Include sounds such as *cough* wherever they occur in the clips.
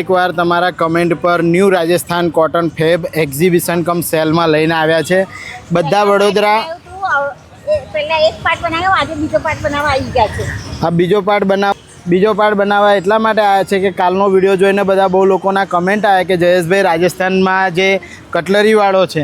એકવાર તમારા કમેન્ટ પર new Rajasthan cotton fab exhibition cum સેલમાં લઈને આવ્યા છે. બધા વડોદરા પહેલા એક પાર્ટ બનાવ્યો આજે બીજો પાર્ટ બનાવવા આવી ગયા છે. આ બીજો પાર્ટ બનાવ બીજો પાર્ટ બનાવવા એટલા માટે આવ્યા છે કે કાલનો વીડિયો જોઈને બધા બહુ લોકોના કમેન્ટ આવ્યા કે જયેશભાઈ રાજસ્થાનમાં જે કટલરીવાળો છે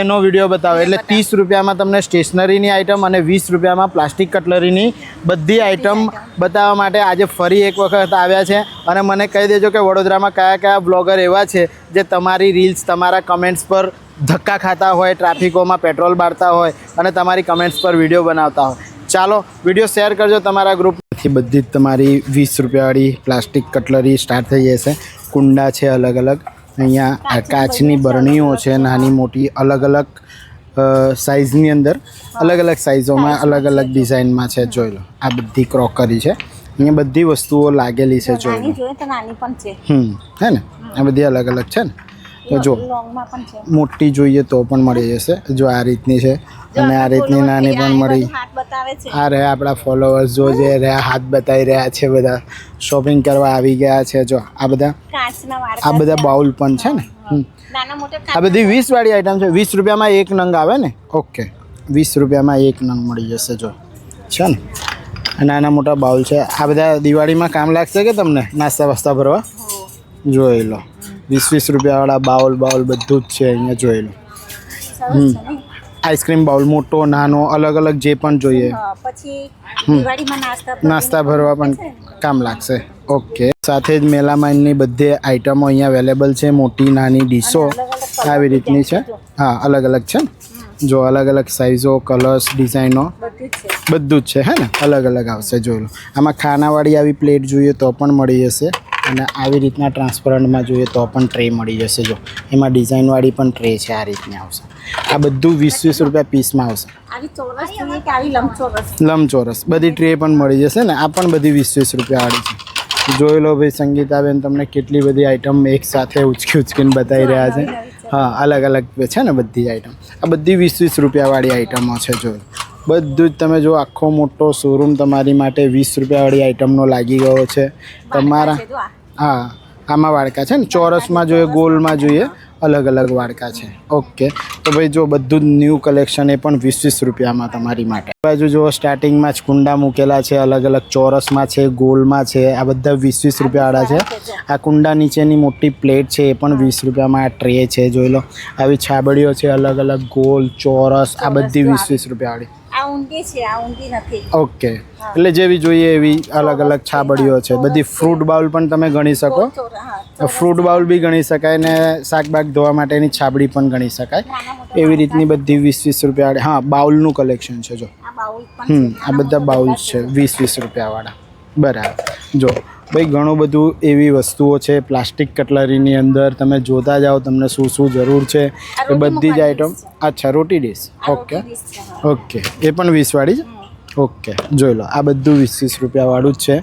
એનો વીડિયો બતાવો. એટલે ત્રીસ રૂપિયામાં તમને સ્ટેશનરીની આઇટમ અને વીસ રૂપિયામાં પ્લાસ્ટિક કટલરીની બધી આઇટમ બતાવવા માટે આજે ફરી એક વખત આવ્યા છે. અને મને કહી દેજો કે વડોદરામાં કયા કયા બ્લોગર એવા છે જે તમારી રીલ્સ તમારા કમેન્ટ્સ પર ધક્કા ખાતા હોય ટ્રાફિકોમાં પેટ્રોલ બાળતા હોય અને તમારી કમેન્ટ્સ પર વીડિયો બનાવતા હોય. ચાલો વીડિયો શેર કરજો તમારા ગ્રુપથી બધી જ તમારી વીસ રૂપિયાવાળી પ્લાસ્ટિક કટલરી સ્ટાર્ટ થઈ જશે. કુંડા છે અલગ અલગ. અહીંયા આ કાચની બરણીઓ છે. નાની મોટી અલગ અલગ સાઇઝની અંદર અલગ અલગ સાઇઝોમાં અલગ અલગ ડિઝાઇનમાં છે જોઈ લો. આ બધી ક્રોકરી છે. અહીંયા બધી વસ્તુઓ લાગેલી છે જોઈ લો. નાની પણ છે. હમ હે ને? આ બધી અલગ અલગ છે ને? તો જો મોટી જોઈએ તો પણ મળી જશે. જો આ રીતની છે અને આ રીતની નાની પણ મળી આ રહ્યા આપણા ફોલોવર્સ જો જે રહ્યા હાથ બતાવી રહ્યા છે બધા. શોપિંગ કરવા આવી ગયા છે જો આ બધા. આ બધા બાઉલ પણ છે ને. આ બધી વીસ વાળી આઈટમ છે. વીસ રૂપિયામાં એક નંગ આવે ને? ઓકે. વીસ રૂપિયામાં એક નંગ મળી જશે જો. છે ને? નાના મોટા બાઉલ છે. આ બધા દિવાળીમાં કામ લાગશે કે તમને? નાસ્તા વાસ્તા ભરવા? જોઈ લો. વીસ વીસ રૂપિયાવાળા બાઉલ બાઉલ બધું જ છે અહીંયા જોયેલું. ને? આઈસ્ક્રીમ બાઉલ મોટો નાનો અલગ અલગ જે પણ જોઈએ. પછી નાસ્તા ભરવા પણ કામ લાગશે. ઓકે. સાથે જ મેલામાઇનની બધી આઇટમો અહીંયા અવેલેબલ છે મોટી નાની ડીશો આવી રીતની છે. હા અલગ અલગ છે ને? જો અલગ અલગ સાઇઝો કલર્સ ડિઝાઇનો બધું જ છે. બધું જ છે હે ને? અલગ અલગ આવશે જોઈ લો. આમાં ખાનાવાળી આવી પ્લેટ જોઈએ તો પણ મળી જશે. અને આવી રીતના ટ્રાન્સપરન્ટમાં જોઈએ તો પણ ટ્રે મળી જશે જો. એમાં ડિઝાઇનવાળી પણ ટ્રે છે આ રીતની આવશે. આ બધું વીસ વીસ રૂપિયા પીસમાં આવશે. લંબચોરસ? લંબચોરસ. બધી ટ્રે પણ મળી જશે ને. આ પણ બધી વીસ વીસ રૂપિયાવાળી છે. જોઈ લો ભાઈ સંગીતાબેન તમને કેટલી બધી આઈટમ એક સાથે ઉચકી ઉચકીને બતાવી રહ્યા છે. હા અલગ અલગ છે ને બધી જ આઈટમ આ બધી વીસ વીસ રૂપિયાવાળી આઈટમો છે જો બધું જ તમે જો આખો મોટો શોરૂમ તમારી માટે વીસ રૂપિયાવાળી આઇટમનો લાગી ગયો છે. તમારા હા આમાં વાડકા છે ને ચોરસમાં જોઈએ ગોલમાં જોઈએ અલગ અલગ વાડકા છે. ઓકે તો ભાઈ જો બધું જ ન્યૂ કલેક્શન એ પણ વીસ વીસ રૂપિયામાં તમારી માટે. આ બાજુ જો સ્ટાર્ટિંગમાં જ કુંડા મૂકેલા છે અલગ અલગ ચોરસમાં છે ગોલમાં છે આ બધા વીસ વીસ રૂપિયાવાળા છે. આ કુંડા નીચેની મોટી પ્લેટ છે એ પણ વીસ રૂપિયામાં આ ટ્રે છે જોઈ લો. આવી છાબડીઓ છે અલગ અલગ ગોલ ચોરસ આ બધી વીસ વીસ રૂપિયાવાળી આ ઊંડી છે આ ઊંડી નથી. ઓકે. એટલે જેવી જોઈએ એવી અલગ અલગ છાબડીઓ છે. બધી ફ્રૂટ બાઉલ પણ તમે ગણી શકો. ફ્રૂટ બાઉલ બી ગણી શકાય ને શાકબાગ ધોવા માટેની છાબડી પણ ગણી શકાય. એવી રીતની બધી વીસ વીસ રૂપિયા હા બાઉલનું કલેક્શન છે જો. હમ આ બધા બાઉલ્સ છે વીસ વીસ રૂપિયાવાળા બરાબર. જો ભાઈ ઘણું બધું એવી વસ્તુઓ છે પ્લાસ્ટિક કટલરીની અંદર તમે જોતા જાઓ તમને શું શું જરૂર છે એ બધી જ આઈટમ અચ્છા રોટી ડીશ ઓકે. ઓકે. એ પણ વીસવાળી જ? ઓકે. જોઈ લો આ બધું વીસ વીસ રૂપિયાવાળું જ છે.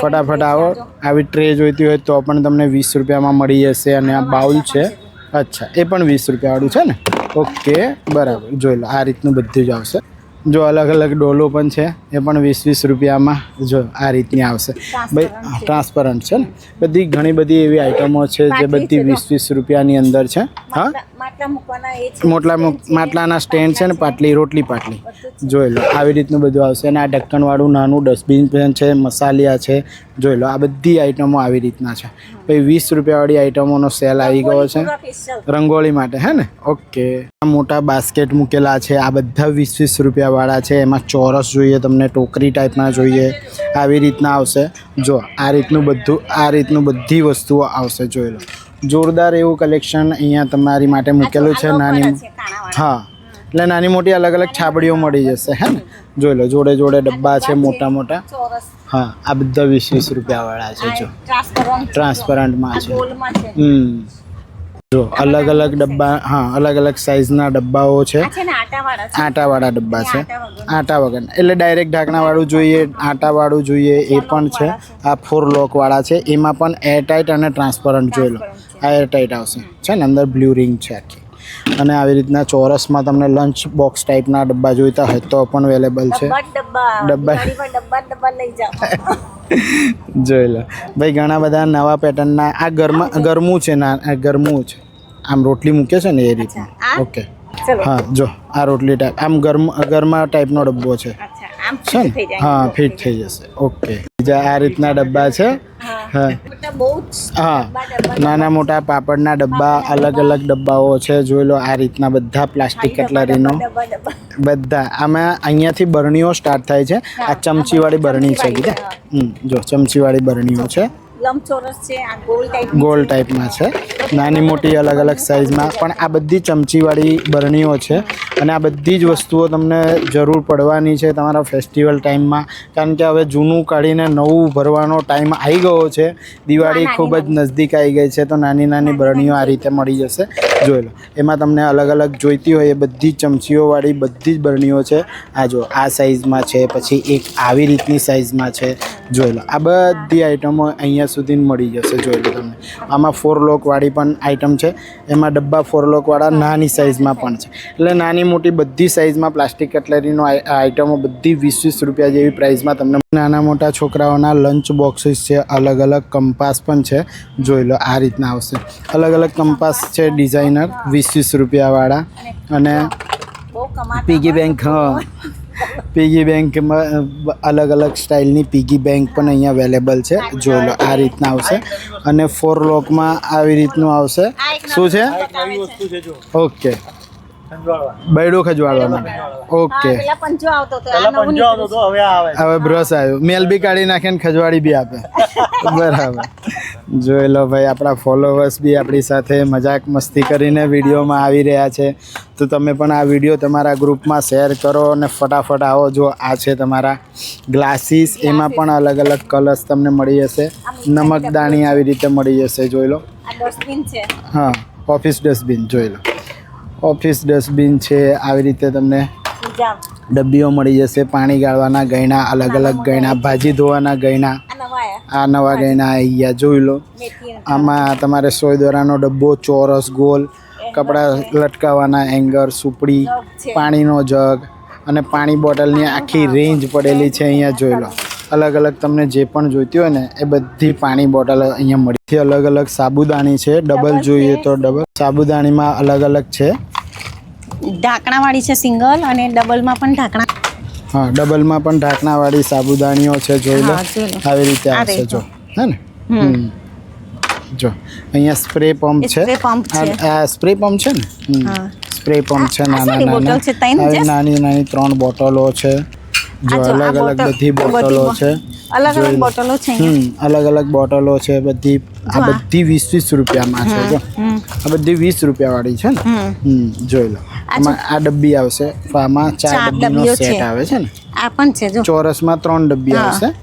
ફટાફટ આવો. આવી ટ્રે જોઈતી હોય તો પણ તમને વીસ રૂપિયામાં મળી જશે અને આ બાઉલ છે. અચ્છા એ પણ વીસ રૂપિયાવાળું છે ને? ઓકે બરાબર. જોઈ લો આ રીતનું બધું જ આવશે. જો અલગ અલગ ડોલો પણ છે એ પણ વીસ વીસ રૂપિયામાં જો આ રીતની આવશે. ભાઈ ટ્રાન્સપરન્ટ છે ને? બધી ઘણી બધી એવી આઈટમો છે જે બધી વીસ વીસ રૂપિયાની અંદર છે હા? માટલા- માટલાના સ્ટેન્ડ છે ને પાટલી રોટલી પાટલી. જોઈ લો આવી રીતનું બધું આવશે. અને આ ઢક્કણવાળું નાનું ડસ્ટબિન પણ છે મસાલિયા છે જોઈ લો આ બધી આઈટમો આવી રીતના છે. ભાઈ વીસ રૂપિયાવાળી આઇટમોનો સેલ આવી ગયો છે. રંગોળી માટે હે ને? ઓકે. આ મોટા બાસ્કેટ મૂકેલા છે આ બધા વીસ વીસ રૂપિયાવાળા છે. એમાં ચોરસ જોઈએ તમને ટોકરી ટાઈપના જોઈએ. આવી રીતના આવશે. જો આ રીતનું બધું આ રીતનું બધી વસ્તુઓ આવશે જોઈ લો. જોરદાર એવું કલેક્શન અહીંયા તમારી માટે મૂકેલું છે. નાની. હા. એટલે નાની મોટી અલગ અલગ છાબડીઓ મળી જશે હે ને? જોઈ લો જોડે જોડે ડબ્બા છે મોટા મોટા. હા આ બધા વીસ વીસ રૂપિયાવાળા છે જો. ટ્રાન્સપરન્ટ. ટ્રાન્સપરન્ટમાં છે. હમ. જો અલગ અલગ ડબ્બા હા અલગ અલગ સાઇઝના ડબ્બાઓ છે. આટાવાળા ડબ્બા છે. આટા વગર આટા વગર એટલે ડાયરેક્ટ ઢાંકણાવાળું જોઈએ આટાવાળું જોઈએ એ પણ છે. આ ફોર લોકવાળા છે. એમાં પણ એરટાઇટ અને ટ્રાન્સપરન્ટ જોઈ લો. આ એરટાઇટ આવશે. છે ને? અંદર બ્લુ રિંગ છે આખી. અને આવી રીતના ચોરસમાં તમને લંચ બોક્સ ટાઈપના ડબ્બા જોઈતા હોય તો પણ અવેલેબલ છે. ડબ્બા. *laughs* જોઈ લો. ભાઈ ઘણા બધા નવા પેટર્નના આ ગરમા ગરમું છે ના ગરમું છે. આમ રોટલી મૂકે છે ને એ રીતના ઓકે. હા જો આ રોટલી ટાઈપ આમ ગરમ ગરમા ટાઈપનો ડબ્બો છે. છે ને? હા ફિટ થઈ જશે. ઓકે. બીજા આ રીતના ડબ્બા છે. હા. નાના મોટા પાપડના ડબ્બા અલગ અલગ ડબ્બાઓ છે જોઈ લો આ રીતના બધા પ્લાસ્ટિક કટલરીનો. બધા. આમાં અહીંયાથી બરણીઓ સ્ટાર્ટ થાય છે. આ ચમચીવાળી બરણી છે કીધા? જો ચમચીવાળી બરણીઓ છે. લંબચોરસ છે આ ગોલ ટાઈપ ગોલ ટાઈપમાં છે. નાની મોટી અલગ અલગ સાઇઝમાં પણ આ બધી ચમચીવાળી બરણીઓ છે. અને આ બધી જ વસ્તુઓ તમને જરૂર પડવાની છે તમારા ફેસ્ટિવલ ટાઈમમાં કારણ કે હવે જૂનું કાઢીને નવું ભરવાનો ટાઈમ આવી ગયો છે. દિવાળી ખૂબ જ નજદીક આવી ગઈ છે તો નાની નાની બરણીઓ આ રીતે મળી જશે. જોઈ લો. એમાં તમને અલગ અલગ જોઈતી હોય એ બધી ચમચીઓવાળી બધી જ બરણીઓ છે. આ જો આ સાઇઝમાં છે પછી એક આવી રીતની સાઇઝમાં છે. જોઈ લો. આ બધી આઈટમો અહીંયા સુધી મળી જશે જોઈ લો તમને. આમાં ફોર લોકવાળી પણ આઇટમ છે. એમાં ડબ્બા ફોર લોકવાળા નાની સાઇઝમાં પણ છે. એટલે નાની મોટી બધી સાઇઝમાં પ્લાસ્ટિક કટલેરીનો આઇટમો આ આઈટમો બધી વીસ વીસ રૂપિયા જેવી પ્રાઇસમાં તમને નાના મોટા છોકરાઓના લંચ બોક્સીસ છે અલગ અલગ કંપાસ પણ છે. જોઈ લો આ રીતના આવશે. અલગ અલગ કંપાસ છે ડિઝાઇનર વીસ વીસ રૂપિયાવાળા અને પીગી બેંક હા. પીગી બેંકમાં અલગ અલગ સ્ટાઇલની પીગી બેંક પણ અહીંયા અવેલેબલ છે. જો લો આ રીતના આવશે. અને ફોર લોકમાં આવી રીતનું આવશે. શું છે? ઓકે બૈડું ખજવાડવા ઓકે. પંચો આવતો હતો હવે બ્રશ આવ્યો. મેલ બી કાઢી નાખે ને ખજવાડી બી આપે. *laughs* બરાબર. જોઈ લો ભાઈ આપણા ફોલોવર્સ બી આપણી સાથે મજાક મસ્તી કરીને વિડીયોમાં આવી રહ્યા છે. તો તમે પણ આ વીડિયો તમારા ગ્રુપમાં શેર કરો અને ફટાફટ આવો. જો આ છે તમારા ગ્લાસીસ એમાં પણ અલગ અલગ કલર્સ તમને મળી જશે. નમકદાણી આવી રીતે મળી જશે જોઈ લો. આ ડસ્ટબિન છે. હા ઓફિસ ડસ્ટબિન જોઈ લો. ઓફિસ ડસ્ટબિન છે આવી રીતે તમને ડબ્બીઓ મળી જશે પાણી ગાળવાના ગયણા અલગ અલગ ગયણા ભાજી ધોવાના ગયણા. આ નવા ગયના અહીંયા ગયણા આવી ગયા જોઈ લો. આમાં તમારે સોય દોરાનો ડબ્બો ચોરસ ગોલ કપડાં લટકાવવાના એંગર સુપડી પાણીનો જગ અને પાણી બોટલની આખી રેન્જ પડેલી છે અહીંયા જોઈ લો. અલગ અલગ તમને જે પણ જોઈતી હોય ને એ બધી પાણી બોટલ અહીંયા મળી છે. અલગ અલગ સાબુદાણી છે ડબલ જોઈએ તો ડબલ. સાબુદાણીમાં અલગ અલગ છે. ઢાંકણાવાળી છે સિંગલ અને ડબલમાં પણ ઢાંકણા. હા ડબલમાં પણ ઢાંકણાવાળી સાબુદાણીઓ છે જોઈ લો. આવી રીતે આવશે જો. હે ને? હમ. જો અહીંયા સ્પ્રે પંપ છે. આ- સ્પ્રે પંપ છે ને? સ્પ્રે પંપ છે નાના નાના? નાની નાની ત્રણ બોટલો છે. જો અલગ અલગ બધી બોટલો છે. અલગ અલગ. બોટલો છે અલગ અલગ બોટલો છે બધી આ બધી વીસ વીસ રૂપિયામાં છે જો. આ બધી વીસ રૂપિયા વાળી છે ને? હમ. જોઈ લો. આમાં આ ડબ્બી આવશે. આમાં ચાર ચાર ડબ્બીનો સેટ આવે છે ને? આ પણ છે જો. ચોરસમાં ત્રણ ડબ્બી આવશે.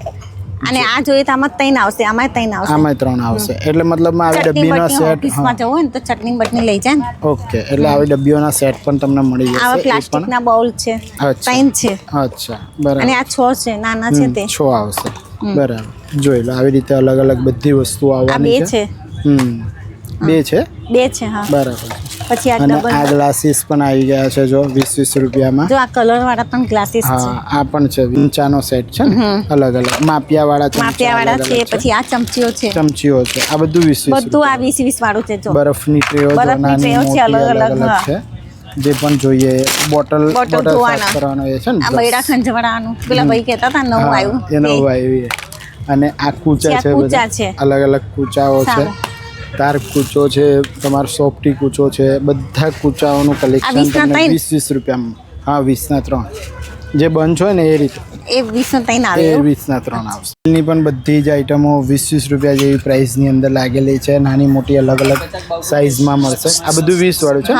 અને આ જોઈએ તો આમાં ત્રણ આવશે આમાં ત્રણ આવશે. આમાં ત્રણ આવશે. એટલે મતલબ આવી ડબ્બીનો સેટ ઓફિસમાં જવું હોય ને તો ચટણી બટની લઈ જાય ને. ઓકે એટલે આવી ડબ્બીઓના સેટ પણ તમને મળી જશે આવા પ્લાસ્ટિકના બાઉલ છે ત્રણ છે. અચ્છા બરાબર. અને આ છ છે નાના છે તે. છ આવશે. બરાબર. જોઈ લો આવી રીતે અલગ અલગ બધી વસ્તુઓ આ આવવાની બે છે. છે. હમ બે છે? બે છે હા. બરાબર. પછી આ અને આ ગ્લાસીસ પણ આવી ગયા છે જો વીસ વીસ રૂપિયામાં. જો આ કલર વાળા પણ ગ્લાસીસ છે. હા આ પણ છે વિંચાનો સેટ છે ને? અલગ અલગ માપિયા વાળા માપિયા વાળા છે પછી આ ચમચીઓ છે. ચમચીઓ છે. આ બધું વીસ વીસ બધું આ વીસ વીસ વાળું છે જો. બરફની ટ્રેઓ જો બરફની નાની ટ્રેઓ છે, મોટી અલગ અલગ અલગ, અલગ હા. છે. જે પણ જોઈએ બોટલ બોટલ બોટલ સાફ ધોવાના. કરવાનો એ છે ને આ બૈડા ખંજવાળાનું. પેલા ભાઈ કહેતા હતા નવું હા, આવ્યું. એ નવું. આવ્યું એ. અને આ કૂચા જે આ છે કૂચા બધા. છે. અલગ અલગ કૂચાઓ છે. સારું. તાર કૂચો છે તમારો સોફ્ટી કૂચો છે બધા કૂચાઓનું કલેક્શન તમને વીસ વીસ રૂપિયામાં. હા વીસના ત્રણ. જે બંધ હોય ને એ રીતે. એ વીસનો ત્રણ આવે એ વીસના ત્રણ આવશે. એની પણ બધી જ આઈટમો વીસ વીસ રૂપિયા જેવી પ્રાઇસની અંદર લાગેલી છે. નાની મોટી અલગ અલગ સાઇઝમાં મળશે. આ બધું વીસ વાળું છે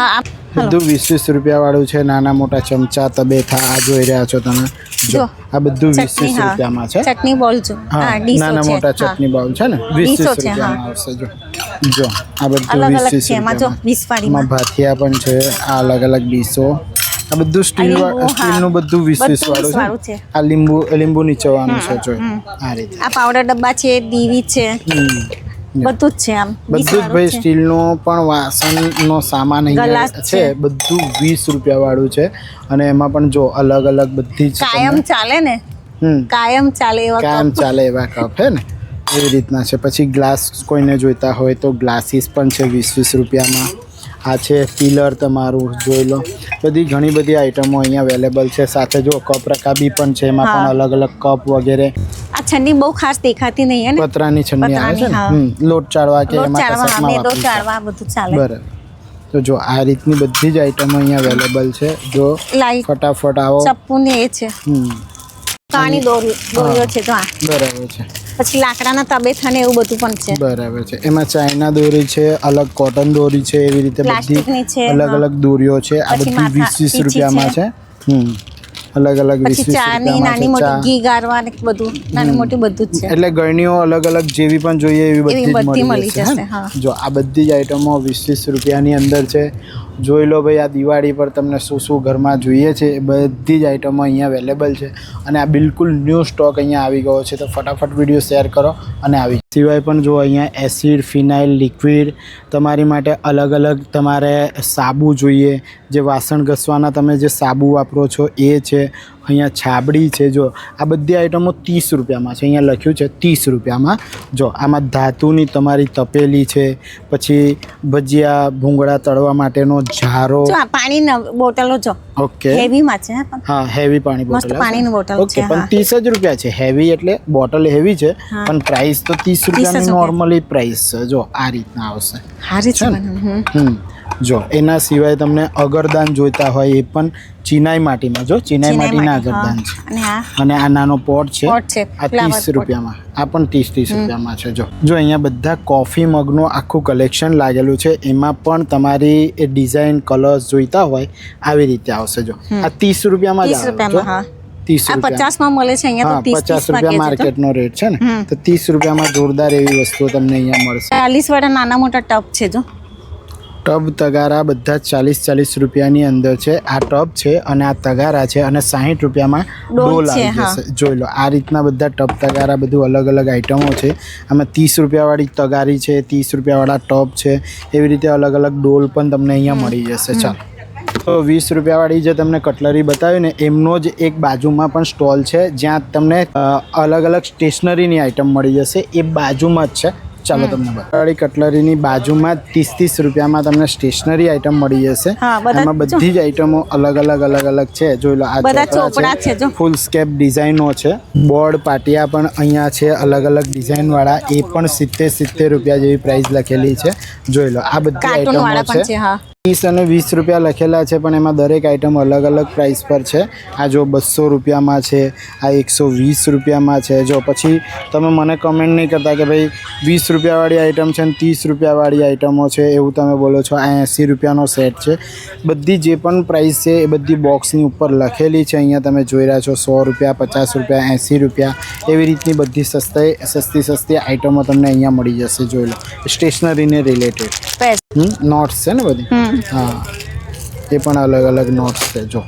બધું વીસ વીસ રૂપિયા વાળું છે. નાના મોટા ચમચા તબેથા આ જોઈ રહ્યા છો તમે. જો. આ બધું વીસ વીસ રૂપિયામાં છે. ચટણી બોલ જો. હા નાના મોટા ચટણી બોલ છે ને? વીસ વીસ રૂપિયામાં આવશે જો. જો આ બધું વીસ વીસ રૂપિયામાં. ભાથિયા પણ છે આ અલગ અલગ ડીશો આ બધું સ્ટીલ સ્ટીલનું બધું વીસ વાળું છે. આ લીંબુ લીંબુ નીચવાનું છે જો આ રીતે. આ પાવડર ડબ્બા છે દીવી છે. બધું જ છે આમ બધું જ ભાઈ સ્ટીલનો પણ વાસણનો સામાન અહીંયા છે. બધું વીસ રૂપિયા વાળું છે. અને એમાં પણ જો અલગ અલગ બધી જ કાયમ ચાલે ને? કાયમ ચાલે એવા કાયમ ચાલે એવા કપ હે ને? એવી રીતના છે. પછી ગ્લાસ કોઈને જોઈતા હોય તો ગ્લાસીસ પણ છે વીસ વીસ રૂપિયામાં. આ છે પિલર તમારું જોઈ લો. બધી ઘણી બધી આઈટમો અહીંયા અવેલેબલ છે. સાથે જો કપ રકાબી પણ છે એમાં પણ અલગ અલગ કપ વગેરે. આ છન્ની બહુ ખાસ દેખાતી નહીં હે પતરાની છન્ની આવે છે ને? લોટ ચાળવા કે એમાં ચાળવા બધું ચાલે. બરાબર. તો જો આ રીતની બધી જ આઈટમો અહીંયા અવેલેબલ છે. જો ફટાફટ આવો. ચપ્પુ ને એ છે. હમ. કાણી દોરી દોરીઓ છે તો આ. બરાબર છે. પછી લાકડાના તબેથા ને એવું બધું પણ છે. બરાબર છે. એમાં ચાઇના દોરી છે અલગ કોટન દોરી છે એવી રીતે બધી અલગ અલગ દોરીઓ છે. આ બધી વીસ વીસ રૂપિયામાં છે. હમ. અલગ અલગ ચાની નાની મોટી ઘી ગારવા ને બધું નાની મોટી બધું જ છે. એટલે ગળણીઓ અલગ અલગ જેવી પણ જોઈએ એવી બધી મળી જશે. જો આ બધી જ આઈટમો વીસ વીસ રૂપિયાની અંદર છે. જોઈ લો ભાઈ, આ દિવાળી પર તમને શું શું ઘરમાં જોઈએ છે, એ બધી જ આઈટમો અહીંયા અવેલેબલ છે. અને આ બિલકુલ ન્યૂ સ્ટોક અહીંયા આવી ગયો છે, તો ફટાફટ વીડિયો શેર કરો અને આવી સિવાય પણ જો અહીંયા એસિડ ફિનાઇલ લિક્વિડ તમારી માટે અલગ અલગ તમારે સાબુ જોઈએ. જે વાસણ ઘસવાના તમે જે સાબુ વાપરો છો, એ છે. અહીંયા છાબડી છે જો. આ બધી આઈટમો ત્રીસ રૂપિયામાં છે. અહીંયા લખ્યું છે ત્રીસ રૂપિયામાં. જો આમાં ધાતુની તમારી તપેલી છે પછી ભજીયા ભૂંગળા તળવા માટેનો જારો પાણીના બોટલો જો. ઓકે. હેવીમાં છે હા હેવી પાણી બોટલ પાણીની બોટલ ઓકે પણ ત્રીસ જ રૂપિયા છે. હેવી એટલે બોટલ હેવી છે પણ પ્રાઇસ તો ત્રીસ રૂપિયાની રૂપિયા. નોર્મલી પ્રાઇસ છે. જો આ રીતના આવશે. હારી છે હમ. જો એના સિવાય તમને અગરદાન જોઈતા હોય એ પણ ચિનાઈ માટીમાં. જો ચિનાઈ માટીના અગરદાન છે. અને આ? નાનો પોટ છે. આ ત્રીસ રૂપિયામાં. આ પણ ત્રીસ ત્રીસ રૂપિયામાં છે જો. જો અહીંયા બધા કોફી મગનું આખું કલેક્શન લાગેલું છે. એમાં પણ તમારી એ ડિઝાઇન કલર્સ જોઈતા હોય આવી રીતે આવશે જો. આ ત્રીસ રૂપિયામાં જ આવે રૂપિયામાં ત્રીસ આ મળે છે અહીંયા તો પચાસ રૂપિયા માર્કેટનો રેટ છે ને. તો ત્રીસ રૂપિયામાં જોરદાર એવી વસ્તુઓ તમને અહીંયા મળશે. ચાલીસ વાળા નાના મોટા ટપ છે જો. ટબ તગારા બધા જ ચાલીસ ચાલીસ રૂપિયાની અંદર છે. આ ટબ છે અને આ તગારા છે અને સાહીઠ રૂપિયામાં ડોલ આવી. જશે. જોઈ લો આ રીતના બધા ટબ તગારા બધું અલગ અલગ આઈટમો છે. આમાં ત્રીસ રૂપિયાવાળી તગારી છે ત્રીસ રૂપિયાવાળા ટબ છે. એવી રીતે અલગ અલગ ડોલ પણ તમને અહીંયા મળી જશે. ચાલો. તો વીસ રૂપિયાવાળી જે તમને કટલરી બતાવી ને એમનો જ એક બાજુમાં પણ સ્ટોલ છે જ્યાં તમને અલગ અલગ સ્ટેશનરીની આઈટમ મળી જશે. એ બાજુમાં જ છે. ચાલો તમને બતાવી. કટલરીની બાજુમાં ત્રીસ ત્રીસ રૂપિયામાં તમને સ્ટેશનરી આઈટમ મળી જશે. એમાં બધી જ. આઈટમો અલગ અલગ અલગ અલગ છે. જોઈ લો આ ચોપડા છે. ફૂલ સ્કેપ ડિઝાઇનો છે. બોર્ડ પાટિયા પણ અહીંયા છે અલગ અલગ ડિઝાઇન વાળા એ પણ સિત્તેર સિત્તેર રૂપિયા જેવી પ્રાઇસ લખેલી છે. જોઈ લો આ બધી આઈટમો છે. ત્રીસ અને વીસ રૂપિયા લખેલા છે પણ એમાં દરેક આઇટમ અલગ અલગ પ્રાઇસ પર છે. આ જો બસો રૂપિયામાં છે આ એકસો વીસ રૂપિયામાં છે. જો પછી તમે મને કમેન્ટ નહીં કરતા કે ભાઈ વીસ રૂપિયાવાળી આઇટમ છે ને ત્રીસ રૂપિયાવાળી આઇટમો છે એવું તમે બોલો છો આ એંસી રૂપિયાનો સેટ છે. બધી જે પણ પ્રાઇસ છે એ બધી બોક્સની ઉપર લખેલી છે. અહીંયા તમે જોઈ રહ્યા છો સો રૂપિયા પચાસ રૂપિયા એંસી રૂપિયા એવી રીતની બધી સસ્તી સસ્તી સસ્તી આઇટમો તમને અહીંયા મળી જશે જોઈ લો. સ્ટેશનરીને રિલેટેડ નોટ્સ છે ને બધી? હા. એ પણ અલગ અલગ નોટ્સ છે જો.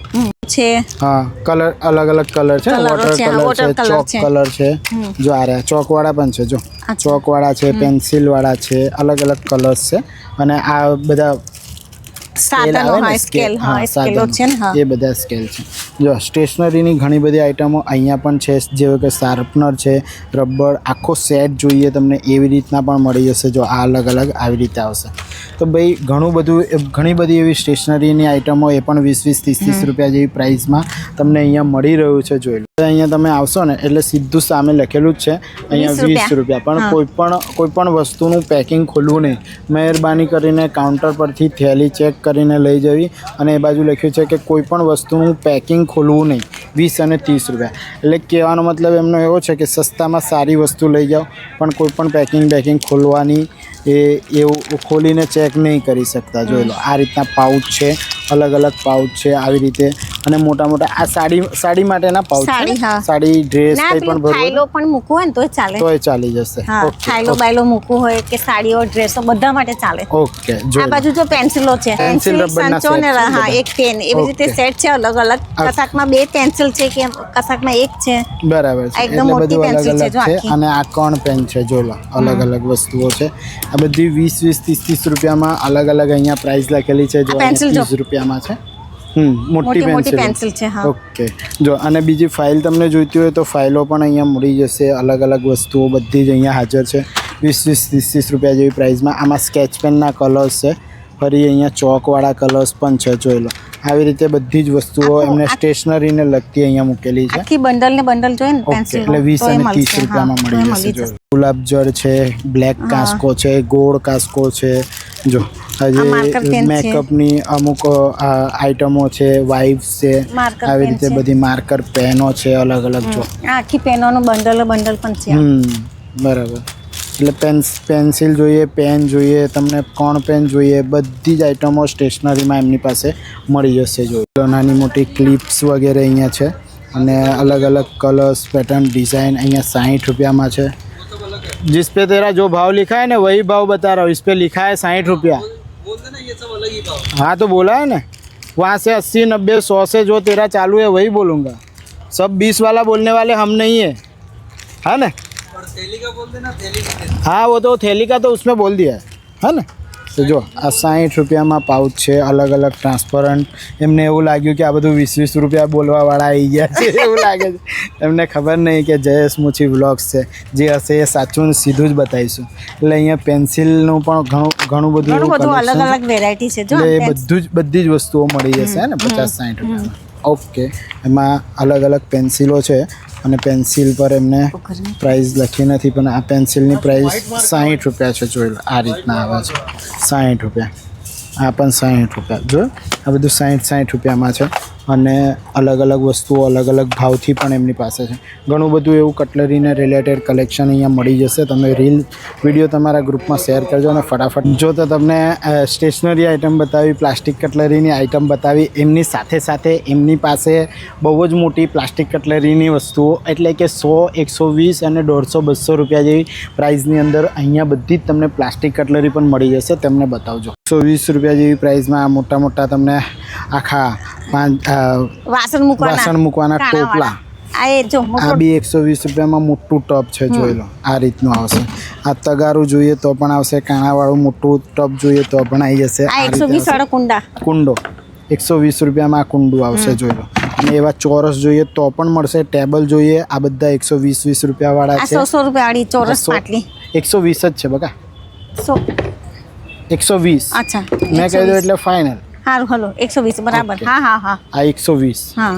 છે. હા કલર અલગ અલગ કલર છે. વોટર કલર છે ચોક કલર છે જો આ રહ્યા. ચોક વાળા પણ છે જો. ચોક વાળા છે પેન્સિલ વાળા છે અલગ અલગ કલર્સ છે. અને આ બધા સાધનો હા સ્કેલ હા સ્કેલો છે ને હા. એ બધા સ્કેલ છે. જો સ્ટેશનરીની ઘણી બધી આઇટમો અહીંયા પણ છે જેવો કે શાર્પનર છે રબર આખો સેટ જોઈએ તમને એવી રીતના પણ મળી જશે જો આ અલગ અલગ આવી રીતે આવશે. તો ભાઈ ઘણું બધું ઘણી બધી એવી સ્ટેશનરીની આઇટમો એ પણ વીસ વીસ ત્રીસ ત્રીસ રૂપિયા જેવી પ્રાઇસમાં તમને અહીંયા મળી રહ્યું છે જોઈ અહીંયા તમે આવશો ને એટલે સીધું સામે લખેલું જ છે અહીંયા વીસ રૂપિયા. પણ. કોઈ પણ કોઈ પણ વસ્તુનું પેકિંગ ખોલવું નહીં. મહેરબાની કરીને કાઉન્ટર પરથી થેલી ચેક કરીને લઈ જવી. અને એ બાજુ લખ્યું છે કે કોઈ પણ વસ્તુનું પેકિંગ ખોલવું નહીં. વીસ અને ત્રીસ રૂપિયા. એટલે કહેવાનો મતલબ એમનો એવો છે કે સસ્તામાં સારી વસ્તુ લઈ જાઓ પણ કોઈ પણ પેકિંગ બેકિંગ ખોલવાની એ એવું ખોલીને ચેક નહીં કરી શકતા. જોઈ લો આ રીતના પાઉચ છે અલગ અલગ પાઉચ છે આવી રીતે અને મોટા મોટા આ સાડી સાડી માટેના પાઉચ સાડી, હા. સાડી ડ્રેસ કઈ પણ ભરવું થાઈલો પણ મૂકવું હોય ને તોય ચાલે. તોય ચાલી જશે. થાઈલો બાયલો મૂકવું હોય કે સાડીઓ ડ્રેસો બધા માટે ચાલે. ઓકે જો આ બાજુ જો પેન્સિલો છે. પેન્સિલ રબરના સંચો ને હા એક પેન. એવી રીતે સેટ છે અલગ અલગ. કસાકમાં બે પેન્સિલ છે કે કસાકમાં એક છે. બરાબર છે. એકદમ મોટી પેન્સિલ છે, જો અને આ કોણ પેન છે જો અલગ અલગ વસ્તુઓ છે. આ બધી વીસ વીસ ત્રીસ ત્રીસ રૂપિયામાં અલગ અલગ અહીંયા પ્રાઇસ લખેલી છે જો આ pencil જો. ત્રીસ રૂપિયામાં છે. મોટી મોટી પેન્સિલ છે, હા. ઓકે. જો અને બીજી ફાઇલ તમને જોઈતી હોય તો ફાઇલો પણ અહીંયા મળી જશે. અલગ અલગ વસ્તુઓ બધી જ અહીંયા હાજર છે. વીસ વીસ ત્રીસ ત્રીસ રૂપિયા જેવી પ્રાઇસમાં આમાં સ્કેચ પેનના કલર્સ છે. ફરી અહીંયા ચોકવાળા કલર્સ પણ છે જોઈ લો. આવી રીતે બધી જ વસ્તુઓ એમને સ્ટેશનરીને લગતી અહીંયા મૂકેલી છે. આખી બંડલ ને બંડલ જોઈએ ને પેન્સિલ એટલે વીસ અને ત્રીસ રૂપિયામાં મળી જશે ગુલાબજળ છે બ્લેક કાસ્કો છે ગોળ કાસ્કો છે. જો આ marker હજી pen છે. મેકઅપની અમુક આઇટમો છે વાઇવ્સ છે Marker આવી pen રીતે છે. બધી માર્કર પેનો છે અલગ અલગ જો આખી પેનોનું બંડલ બંડલ પણ છે હમ બરાબર એટલે પેન્સ પેન્સિલ જોઈએ પેન જોઈએ તમને કોણ પેન જોઈએ બધી જ આઇટમો સ્ટેશનરીમાં એમની પાસે મળી જશે જો તો નાની મોટી ક્લિપ્સ વગેરે અહીંયા છે અને અલગ અલગ કલર્સ પેટર્ન ડિઝાઇન અહીંયા સાહીઠ રૂપિયામાં છે जिस पे तेरा जो भाव लिखा है ना वही भाव बता रहा हूँ इस पे लिखा है साठ रुपया हाँ तो बोला है ना। वहाँ से अस्सी नब्बे सौ से जो तेरा चालू है वही बोलूँगा। सब बीस वाला बोलने वाले हम नहीं है। है ना? थैली का बोल देना थैली हाँ वो तो थैली का तो उसमें बोल दिया है। है ना? તો જો આ સાઠ રૂપિયામાં પાઉચ છે અલગ અલગ ટ્રાન્સપરન્ટ એમને એવું લાગ્યું કે આ બધું વીસ વીસ રૂપિયા બોલવાવાળા આવી ગયા છે એવું લાગે છે. એમને ખબર નહીં કે જયેશ મુછી વ્લોગ્સ છે જે હશે એ સાચું સીધું જ બતાવીશું. એટલે અહીંયા પેન્સિલનું પણ ઘણું ઘણું બધું અલગ અલગ વેરાયટી છે એટલે એ બધું જ બધી જ વસ્તુઓ મળી જશે ને પચાસ સાઠ રૂપિયામાં. ઓકે એમાં અલગ અલગ પેન્સિલો છે. અને પેન્સિલ પર એમને પ્રાઇસ લખી નથી પણ આ પેન્સિલની પ્રાઇસ સાહીઠ રૂપિયા છે જોઈ લો. આ રીતના આવે છે. સાહીઠ રૂપિયા. આ પણ સાહીઠ રૂપિયા. જો આ બધું સાહીઠ સાહીઠ રૂપિયામાં છે. અને અલગ અલગ વસ્તુઓ અલગ અલગ ભાવથી પણ એમની પાસે છે. ઘણું બધું એવું કટલરીને રિલેટેડ કલેક્શન અહીંયા મળી જશે. તમે રીલ વીડિયો તમારા ગ્રુપમાં શેર કરજો અને ફટાફટ. જો તો તમને સ્ટેશનરી આઇટમ બતાવી પ્લાસ્ટિક કટલરીની આઇટમ બતાવી, એમની સાથે સાથે એમની પાસે બહુ જ મોટી પ્લાસ્ટિક કટલરીની વસ્તુઓ, એટલે કે સો, એકસો વીસ અને દોઢસો, બસો રૂપિયા જેવી પ્રાઇઝની અંદર અહીંયા બધી જ તમને પ્લાસ્ટિક કટલરી પણ મળી જશે. તેમને બતાવજો. સો વીસ રૂપિયા જેવી પ્રાઇઝમાં મોટા મોટા તમને આખા વાસણ મૂકવાના. વાસણ મૂકવાના ટોપલા આ એ જો આ બી એકસો વીસ રૂપિયામાં મોટું ટપ છે જોઈ લો. આ રીતનું આવશે. આ તગારું જોઈએ તો પણ આવશે કાણાવાળું મોટું ટપ જોઈએ તો પણ આવી જશે. આ એકસો વીસ વાળો કુંડા. કુંડો. એકસો વીસ રૂપિયામાં આ કુંડું આવશે જોઈ લો. અને એવા ચોરસ જોઈએ તો પણ મળશે. ટેબલ જોઈએ આ બધા એકસો વીસ વીસ રૂપિયાવાળા છે. સો રૂપિયા વાળી ચોરસ પાટલી. એકસો વીસ જ છે બકા. એકસો વીસ. અચ્છા. મેં કહી દઉં એટલે ફાઇનલ સારું હલો. એકસો વીસ બરાબર. હા હા હા. આ એકસો વીસ. હા.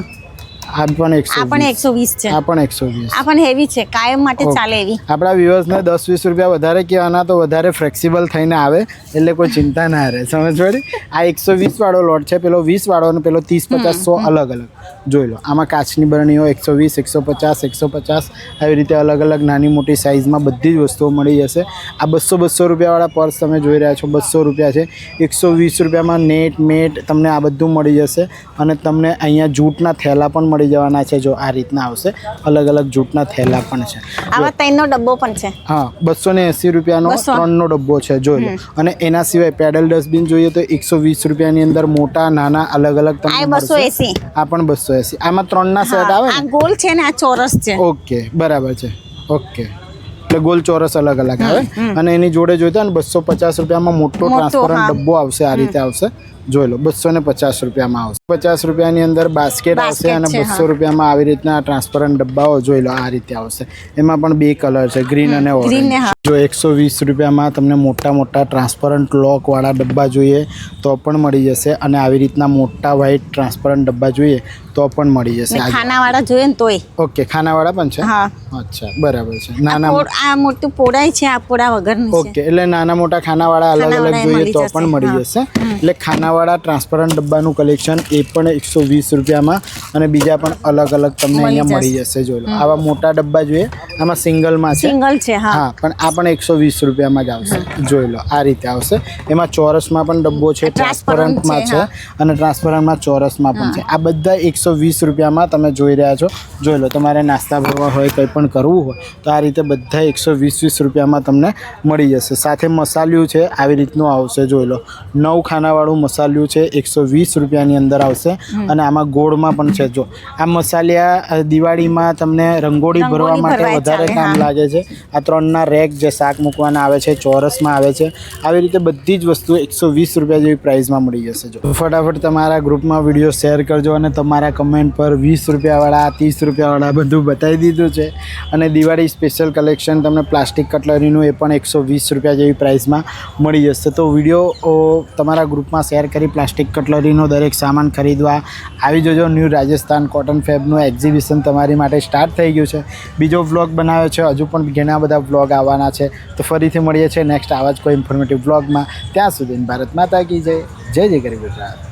આ પણ એકસો આ પણ વીસ. એકસો વીસ છે. આ પણ એકસો વીસ. આ પણ હેવી છે. કાયમ માટે ચાલે એવી. આપણા વ્યુઅર્સને દસ વીસ રૂપિયા વધારે કહેવાના તો વધારે ફ્લેક્સિબલ થઈને આવે એટલે કોઈ ચિંતા ના રહે. સમજ પડી? આ એકસો વીસ વાળો લોટ છે. પેલો વીસ વાળો અને પેલો ત્રીસ પચાસ સો અલગ અલગ. જોઈ લો. આમાં કાચની બરણીઓ એકસો વીસ એકસો પચાસ એકસો પચાસ. આવી રીતે અલગ અલગ નાની મોટી સાઇઝમાં બધી જ વસ્તુઓ મળી જશે. આ બસો બસો રૂપિયાવાળા પર્સ તમે જોઈ રહ્યા છો. બસો રૂપિયા છે. એકસો વીસ રૂપિયામાં નેટ મેટ તમને આ બધું મળી જશે. અને તમને અહીંયા જૂટના થેલા પણ મળી જવાના છે જો આ રીતના આવશે. અલગ અલગ જૂટના થેલા પણ છે. આવા ત્રણનો ડબ્બો પણ છે. હા બસો ને એંસી રૂપિયાનો. ત્રણનો ડબ્બો છે જોઈ લો. અને એના સિવાય પેડલ ડસ્ટબિન જોઈએ તો એકસો વીસ રૂપિયાની અંદર મોટા નાના અલગ અલગ તમને બસો એસી. આ પણ બસો એસી. આમાં ત્રણના સેટ આવે આ ગોલ છે ને આ ચોરસ છે. ઓકે બરાબર છે. ઓકે. એટલે ગોલ ચોરસ અલગ અલગ આવે. અને એની જોડે જોઈતા બસો પચાસ રૂપિયામાં મોટો, ટ્રાન્સપરન્ટ ડબ્બો આવશે આ રીતે આવશે. જોઈ લો બસો ને પચાસ રૂપિયામાં આવશે. પચાસ રૂપિયાની અંદર બાસ્કેટ આવશે અને બસો રૂપિયામાં આવી રીતના ટ્રાન્સપરન્ટ ડબ્બાઓ જોઈ લો આ રીતે આવશે. એમાં પણ બે કલર છે ગ્રીન અને ઓરેન્જ જો એકસો વીસ રૂપિયામાં તમને મોટા મોટા ટ્રાન્સપરન્ટ લોકવાળા ડબ્બા જોઈએ તો પણ મળી જશે અને આવી રીતના મોટા વ્હાઇટ ટ્રાન્સપરન્ટ ડબ્બા જોઈએ તો પણ મળી જશે. ખાનાવાળા જોઈએ ને તોય. ઓકે ખાનાવાળા પણ છે? અચ્છા બરાબર છે. નાના પોળ- આ મોટું પોડાય છે આ પોડા વગરનું ઓકે એટલે નાના મોટા ખાનાવાળા અલગ અલગ જોઈએ તો પણ મળી જશે. એટલે ખાનાવાળા આવાવાળા ટ્રાન્સપરન્ટ ડબ્બાનું કલેક્શન એ પણ એકસો વીસ રૂપિયામાં અને બીજા પણ અલગ અલગ તમને અહીંયા મળી જશે જોઈ લો. આવા મોટા ડબ્બા જોઈએ આમાં સિંગલમાં છે. સિંગલ છે હા. પણ આ પણ એકસો વીસ રૂપિયામાં જ આવશે. જોઈ લો આ રીતે આવશે. એમાં ચોરસમાં પણ ડબ્બો છે ટ્રાન્સપરન્ટમાં છે, અને ટ્રાન્સપરન્ટમાં ચોરસમાં પણ છે. આ બધા એકસો વીસ રૂપિયામાં તમે જોઈ રહ્યા છો. જોઈ લો તમારે નાસ્તા ભરવા હોય કંઈ પણ કરવું હોય તો આ રીતે બધા એકસો વીસ વીસ રૂપિયામાં તમને મળી જશે. સાથે મસાલિયું છે આવી રીતનું આવશે જોઈ લો. નવ ખાનાવાળું મસાલિયું છે એકસો વીસ રૂપિયાની અંદર આવશે. અને આમાં ગોળમાં પણ છે જો. આ મસાલિયા દિવાળીમાં તમને રંગોળી ભરવા માટે વધારે કામ લાગે છે. આ ત્રણના રેક જે શાક મૂકવાના આવે છે ચોરસમાં આવે છે આવી રીતે બધી જ વસ્તુ એકસો વીસ રૂપિયા જેવી પ્રાઇસમાં મળી જશે જો. ફટાફટ તમારા ગ્રુપમાં વીડિયો શેર કરજો અને તમારા કમેન્ટ પર વીસ રૂપિયાવાળા ત્રીસ રૂપિયાવાળા બધું બતાવી દીધું છે. અને દિવાળી સ્પેશિયલ કલેક્શન તમને પ્લાસ્ટિક કટલરીનું એ પણ એકસો વીસ રૂપિયા જેવી પ્રાઇસમાં મળી જશે. તો વીડિયો તમારા ગ્રુપમાં શેર કરી પ્લાસ્ટિક કટલરીનો દરેક સામાન ખરીદવા. આવી જજો, ન્યૂ રાજસ્થાન કોટન ફેબનું એક્ઝિબિશન તમારી માટે સ્ટાર્ટ થઈ ગયું છે. બીજો વ્લોગ બનાવ્યો છે, હજુ પણ ઘણા બધા વ્લોગ આવવાના છે. તો ફરીથી મળીએ છીએ નેક્સ્ટ આવા જ કોઈ ઇન્ફોર્મેટિવ વ્લોગમાં ત્યાં સુધી ભારત માતા કી જય. જય જય ગરીબ ગુજરાત.